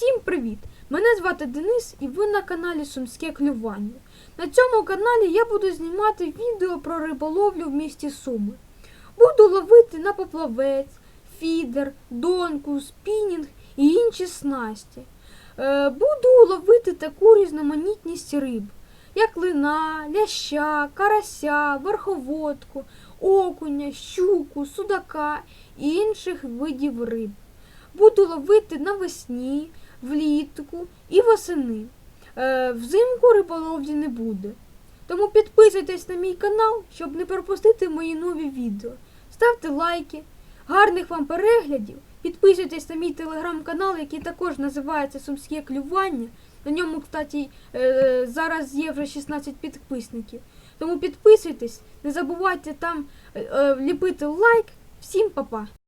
Всім привіт! Мене звати Денис і ви на каналі Сумське клювання. На цьому каналі я буду знімати відео про риболовлю в місті Суми. Буду ловити на поплавець, фідер, донку, спінінг і інші снасті. Е, буду ловити таку різноманітність риб, як лина, ляща, карася, верховодку, окуня, щуку, судака і інших видів риб. Буду ловити навесні, влітку і восени. Е, взимку риболовлі не буде. Тому підписуйтесь на мій канал, щоб не пропустити мої нові відео. Ставте лайки, гарних вам переглядів. Підписуйтесь на мій телеграм-канал, який також називається Сумське клювання. На ньому, кстати, е, зараз є вже 16 підписників. Тому підписуйтесь, не забувайте там е, ліпити лайк. Всім па-па!